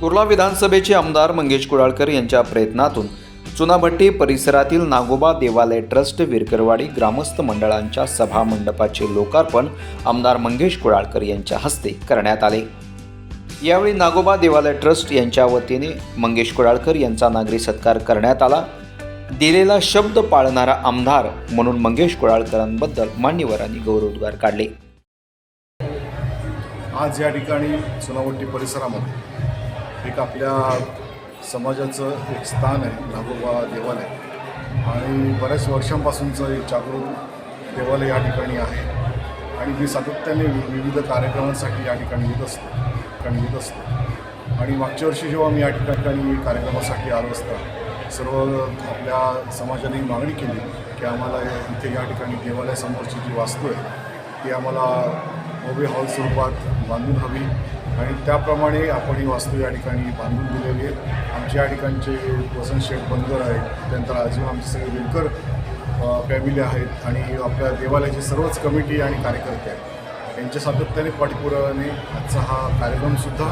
कुर्ला विधानसभेचे आमदार मंगेश कुडाळकर यांच्या प्रयत्नातून चुनाभट्टी परिसरातील नागोबा देवालय ट्रस्ट विरकरवाडी ग्रामस्थ मंडळांच्या सभा मंडपाचे लोकार्पण आमदार मंगेश कुडाळकर यांच्या हस्ते करण्यात आले. यावेळी नागोबा देवालय ट्रस्ट यांच्या वतीने मंगेश कुडाळकर यांचा नागरी सत्कार करण्यात आला. दिलेला शब्द पाळणारा आमदार म्हणून मंगेश कुडाळकरांबद्दल मान्यवरांनी गौरवोद्गार काढले. आज या ठिकाणी सोनावट्टी परिसरामध्ये एक आपल्या समाजाचं एक स्थान आहे नागोबा देवालय. आणि बऱ्याच वर्षांपासूनचं एक जागरूक देवालय या ठिकाणी आहे. आणि मी सातत्याने विविध कार्यक्रमांसाठी या ठिकाणी येत असतो ठिकाणी येत असतो. आणि मागच्या वर्षी जेव्हा मी या ठिकाणी कार्यक्रमासाठी आलो असता सर्व आपल्या समाजाने मागणी केली की आम्हाला इथे या ठिकाणी देवालयासमोरची जी वास्तू आहे ती आम्हाला भव्य हॉल स्वरूपात बांधून हवी. आणि त्याप्रमाणे आपण ही वास्तू या ठिकाणी बांधून दिलेली आहे. आमच्या या ठिकाणचे वसंत शेठ बंदर आहेत त्यानंतर अजून आमचे सगळे विणकर फॅमिली आहेत आणि आपल्या देवालयाची सर्वच कमिटी आणि कार्यकर्ते आहेत. यांच्या सातत्याने पाठपुराने आजचा हा कार्यक्रमसुद्धा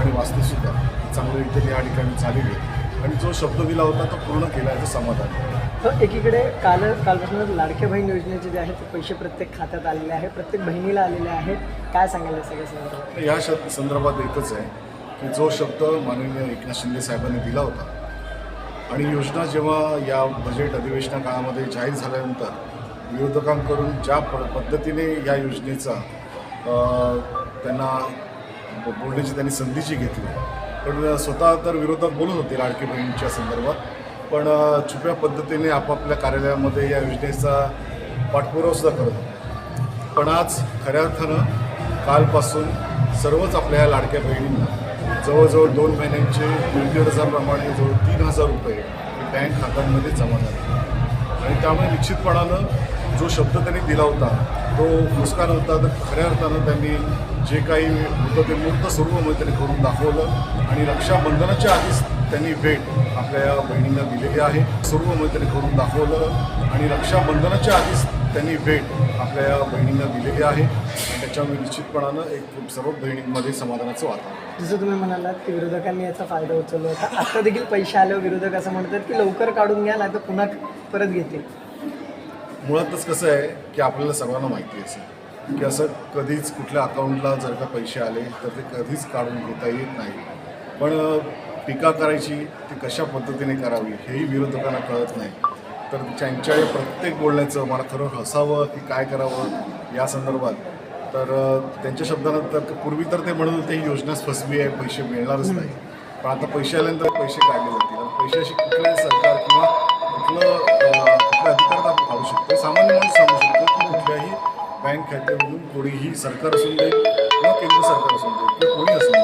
आणि वास्तूसुद्धा चांगल्यारीतीने या ठिकाणी झालेली आहे. आणि जो शब्द दिला होता तो पूर्ण केला याचं समाधान आहे. तर एकीकडे काल कालपासून लाडक्या बहीण योजनेचे जे आहेत ते पैसे प्रत्येक खात्यात आलेले आहे प्रत्येक बहिणीला आलेले आहेत. काय सांगायला या सगळ्या संदर्भात? या शब्द संदर्भात एकच आहे की जो शब्द माननीय एकनाथ शिंदे साहेबांनी दिला होता आणि योजना जेव्हा या बजेट अधिवेशना काळामध्ये जाहीर झाल्यानंतर विरोधकांकडून ज्या प पद्धतीने या योजनेचा त्यांना ब- बोलण्याची त्यांनी संधीची घेतली पण स्वतः तर विरोधात बोलत होते लाडकी बहिणीच्या संदर्भात. पण छुप्या पद्धतीने आपापल्या कार्यालयामध्ये या योजनेचा पाठपुरावासुद्धा करत होते पण आज खऱ्या अर्थानं कालपासून सर्वच आपल्या या लाडक्या बहिणींना जवळजवळ दोन महिन्यांचे दीड हजारप्रमाणे जवळ तीन हजार रुपये बँक खात्यांमध्ये जमा झाले. आणि त्यामुळे निश्चितपणानं जो शब्द त्यांनी दिला होता तो नुकसान होता तर खऱ्या अर्थानं त्यांनी जे काही होतं ते मूर्त स्वरूपामध्ये त्यांनी करून दाखवलं आणि रक्षाबंधनाच्या आधीच त्यांनी भेट आपल्या या बहिणींना दिलेली आहे. स्वरूपामध्ये त्यांनी करून दाखवलं आणि रक्षाबंधनाच्या आधीच त्यांनी भेट आपल्या या बहिणींना दिलेली आहे. आणि त्याच्यामुळे निश्चितपणानं एक सर्व बहिणींमध्ये समाधानाचं वातावरण जसं तुम्ही म्हणालात की विरोधकांनी याचा फायदा उचलला होता. आता देखील पैसे आल्यावर विरोधक असं म्हणतात की लवकर काढून घ्या नाही तर पुन्हा परत घेतील. मुळातच कसं आहे की आपल्याला सर्वांना माहिती असेल की असं कधीच कुठल्या अकाउंटला जर का पैसे आले तर ते कधीच काढून घेता येत नाही. पण टीका करायची ती कशा पद्धतीने करावी हेही विरोधकांना कळत नाही. तर त्यांच्या प्रत्येक बोलण्याचं मला खरं हसावं की काय करावं या संदर्भात. तर त्यांच्या त्यांच्या शब्दानंतर पूर्वी तर ते म्हणत होते ही योजनाच फसवी आहे पैसे मिळणारच नाही. पण आता पैसे आल्यानंतर पैसे काढले जातील पैशाशी पैसे कुठलंही सरकार किंवा कुठलं कुठल्या अधिकार आपण काढू शकतो. सामान्य माणूस सांगू शकतो की कुठल्याही बँक खात्यामधून कोणीही सरकार असून दे किंवा केंद्र सरकार असून दे किंवा कोणी असून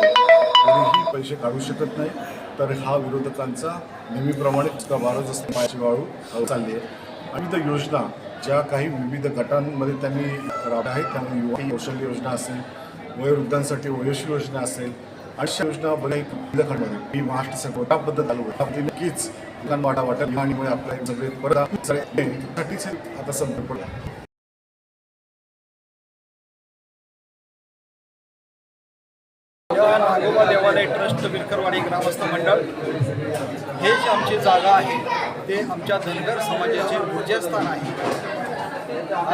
पैसे काढू शकत नाही. तर हा विरोधकांचा नेहमीप्रमाणे कबारच असते. पाचशे वाळू चालली आहे. आणि त्या योजना ज्या काही विविध गटांमध्ये त्यांनी राबल्या आहेत. त्यामुळे युवा कौशल्य योजना असेल वयोवृद्धांसाठी वयोश्री योजना असेल अशा योजना बघा एक विविध खंडमध्ये. महाराष्ट्र सरकार त्या पद्धत चालू नक्कीच लोकांना वाटा वाटेल. आणि आपल्या सगळे परत साठीच आता संपर्क पडला या नागोबा देवालय ट्रस्ट विरकरवाडी ग्रामस्थ मंडळ. हे जी आमची जागा आहे ते आमच्या धनगर समाजाचे ऊर्जास्थान आहे.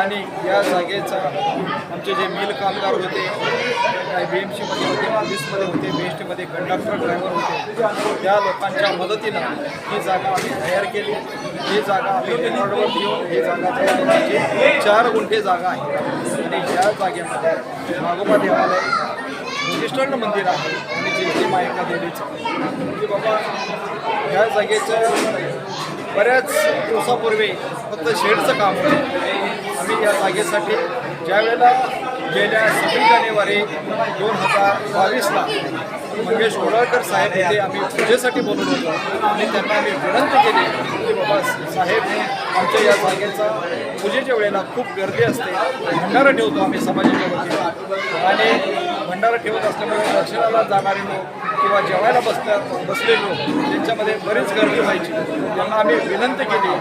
आणि या जागेचा आमचे जे मिल कामगार होते काही बी एम सीमध्ये होते ऑफिसमध्ये होते बी एस टीमध्ये कंडक्टर ड्रायव्हर होते त्या लोकांच्या मदतीनं ही जागा आम्ही तयार केली. ही जागा आम्ही रेकॉर्डवर घेऊन ही जागा तयार केली चार गुंठे जागा आहे. आणि या जागेमध्ये नागोबा देवालय प्रतिष्ठान मंदिर आहे. आणि जेष्ठी मायका देवीचं. की बाबा ह्या जागेचं बऱ्याच दिवसापूर्वी फक्त शेडचं काम होतं. आम्ही या जागेसाठी ज्यावेळेला गेल्या सव्वीस जानेवारी दोन हजार बावीसला मंगेश ओडाळकर साहेब येथे आम्ही पूजेसाठी बोलत होतो. आणि त्यांना आम्ही विनंती केली की बाबा साहेब आमच्या या जागेचा पूजेच्या वेळेला खूप गर्दी असते. भंडारा ठेवतो आम्ही समाजाच्या वतीला आणि भंडारा ठेवत असल्यामुळे दर्शनाला जाणारे लोक किंवा जेवायला बसल्या बसले लोक त्यांच्यामध्ये बरीच गर्दी व्हायची. त्यांना आम्ही विनंती केली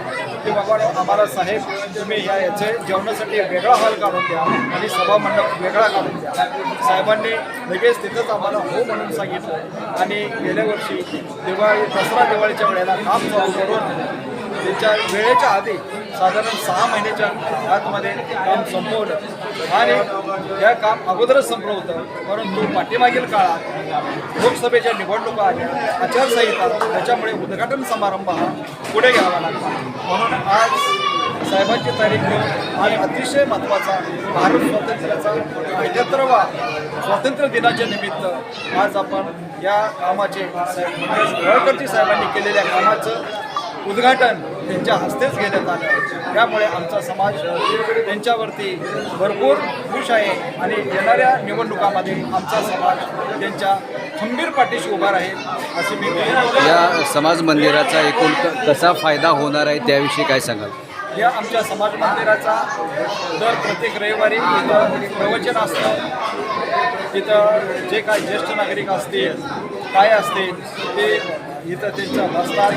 की बाबा आम्हाला साहेब तुम्ही ह्या याचे जेवणासाठी वेगळा हॉल काढून द्या आणि सभामंडप वेगळा काढून द्या. साहेबांनी लगेच तिथंच आम्हाला हो म्हणून सांगितलं आणि गेल्या वर्षी दिवाळी दसरा दिवाळीच्या वेळेला काम चालू करून त्यांच्या वेळेच्या आधी साधारण सहा महिन्याच्या आतमध्ये काम संपवलं. आणि हे काम अगोदरच संपलं होतं परंतु पाठीमागील काळात लोकसभेच्या निवडणुका आल्या. आचारसंहिता त्याच्यामुळे उद्घाटन समारंभ हा पुढे घ्यावा लागला. म्हणून आज साहेबांची तारीख घेऊन आणि अतिशय महत्त्वाचा भारत स्वातंत्र्याचा अठ्याहत्तरवा स्वातंत्र्य दिनाच्या निमित्त आज आपण या कामाचे साहेब साहेबांनी केलेल्या कामाचं उद्घाटन त्यांच्या हस्तेच घेण्यात आलं. त्यामुळे आमचा समाज त्यांच्यावरती भरपूर खुश आहे आणि येणाऱ्या निवडणुकामध्ये आमचा समाज त्यांच्या खंबीर पाठीशी उभा राहील असे मी या समाज मंदिराचा एकूण कसा फायदा होणार आहे त्याविषयी काय सांगाल? या आमच्या समाज मंदिराचा दर प्रत्येक रविवारी इथं प्रवचन असतं. इथं जे काय ज्येष्ठ नागरिक असतील काय असतील ते इथं त्यांचं बसतात.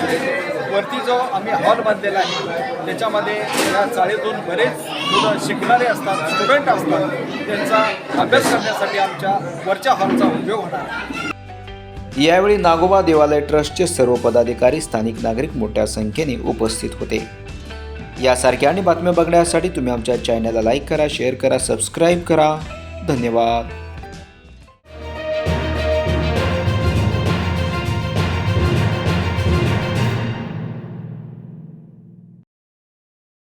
वरती जो आम्ही हॉल बांधलेला आहे त्याच्यामध्ये या चाळीतून बरेच मुलं शिकणारे असतात स्टुडंट असतात. त्यांचा अभ्यास करण्यासाठी आमच्या वरच्या हॉलचा उपयोग होणार यावेळी नागोबा देवालय ट्रस्टचे सर्व पदाधिकारी स्थानिक नागरिक मोठ्या संख्येने उपस्थित होते. यासारख्या आणि बातम्या बघण्यासाठी तुम्ही आमच्या चॅनलला लाईक करा शेअर करा सबस्क्राईब करा. धन्यवाद.